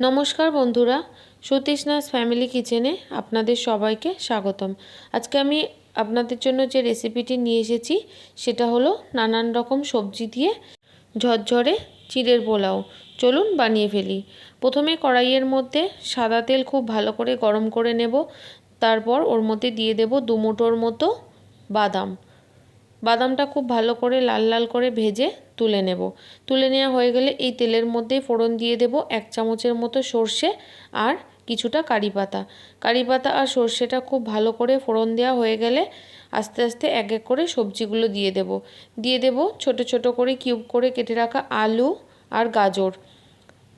নমস্কার বন্ধুরা সতীশনাথ ফ্যামিলি কিচেনে আপনাদের সবাইকে স্বাগতম। আজকে আমি আপনাদের জন্য যে রেসিপিটি নিয়ে এসেছি, সেটা হলো নানান রকম সবজি দিয়ে ঝরঝরে চিড়ের পোলাও। চলুন বানিয়ে ফেলি। প্রথমে কড়াইয়ের মধ্যে সাদা তেল খুব ভালো করে গরম করে নেব। তারপর ওর মধ্যে দিয়ে দেব দুমুটোর মতো বাদাম। বাদামটা খুব ভালো করে লাল লাল করে ভেজে তুলে নেব। তুলে নেওয়া হয়ে গেলে এই তেলের মধ্যেই ফোড়ন দিয়ে দেব এক চামচের মতো সর্ষে আর কিছুটা কারি পাতা। কারি পাতা আর সর্ষেটা খুব ভালো করে ফোড়ন দেওয়া হয়ে গেলে আস্তে আস্তে এক এক করে সবজিগুলো দিয়ে দেব। দিয়ে দেব ছোট ছোট করে কিউব করে কেটে রাখা আলু আর গাজর।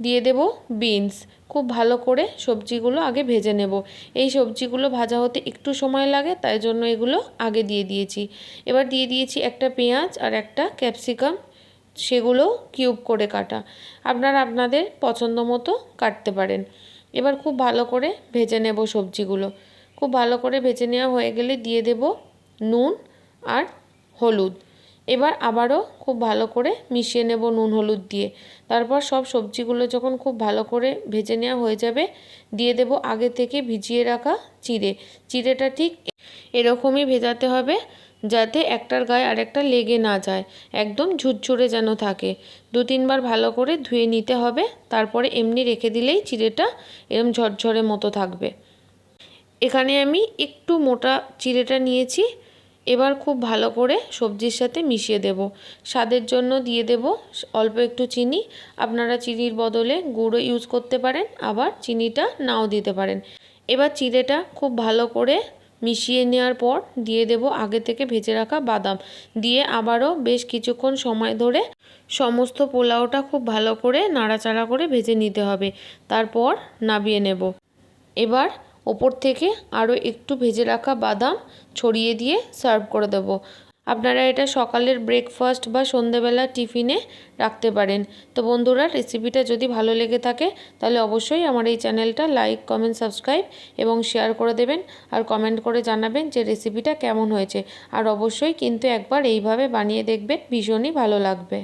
দিয়ে দেব বিনস খুব ভালো করে সবজিগুলো আগে ভেজে নেব। এই সবজিগুলো ভাজা হতে একটু সময় লাগে, তাই জন্য এগুলো আগে দিয়ে দিয়েছি। এবার দিয়ে দিয়েছি একটা পেঁয়াজ আর একটা ক্যাপসিকাম সেগুলো কিউব করে কাটা। আপনারা আপনাদের পছন্দ মতো কাটতে পারেন। এবার খুব ভালো করে ভেজে নেব সবজিগুলো। খুব ভালো করে ভেজে নেওয়া হয়ে গেলে দিয়ে দেব নুন আর হলুদ। এবার আবারও খুব ভালো করে মিশিয়ে নেব নুন, হলুদ দিয়ে। তারপর সব সবজিগুলো যখন খুব ভালো করে ভেজে নেওয়া হয়ে যাবে, দিয়ে দেব আগে থেকে ভিজিয়ে রাখা চিড়ে। চিড়েটা ঠিক এরকমই ভেজাতে হবে যাতে একটার গায়ে আরেকটা লেগে না যায়, একদম ঝুরঝুরে যেন থাকে। দু তিনবার ভালো করে ধুয়ে নিতে হবে, তারপরে এমনি রেখে দিলেই চিড়েটা এরম ঝরঝরে মতো থাকবে। এখানে আমি একটু মোটা চিড়েটা নিয়েছি এবার খুব ভালো করে সবজির সাথে মিশিয়ে দেব। স্বাদের জন্য দিয়ে দেব অল্প একটু চিনি। আপনারা চিনির বদলে গুঁড়ো ইউজ করতে পারেন, আবার চিনিটা নাও দিতে পারেন। এবার চিড়েটা খুব ভালো করে মিশিয়ে নেওয়ার পর দিয়ে দেব আগে থেকে ভেজে রাখা বাদাম। দিয়ে আবারও বেশ কিছুক্ষণ সময় ধরে সমস্ত পোলাওটা খুব ভালো করে নাড়াচাড়া করে ভেজে নিতে হবে। তারপর নাবিয়ে নেব। এবার ওপর থেকে আরও একটু ভেজে রাখা বাদাম ছড়িয়ে দিয়ে সার্ভ করে দেবো। আপনারা এটা সকালের ব্রেকফাস্ট বা সন্ধেবেলা টিফিনে রাখতে পারেন। তো বন্ধুরা রেসিপিটা যদি ভালো লেগে থাকে, তাহলে অবশ্যই আমার এই চ্যানেলটা লাইক কমেন্ট সাবস্ক্রাইব এবং শেয়ার করে দেবেন আর কমেন্ট করে জানাবেন যে রেসিপিটা কেমন হয়েছে। আর অবশ্যই কিন্তু একবার এইভাবে বানিয়ে দেখবেন, ভীষণই ভালো লাগবে।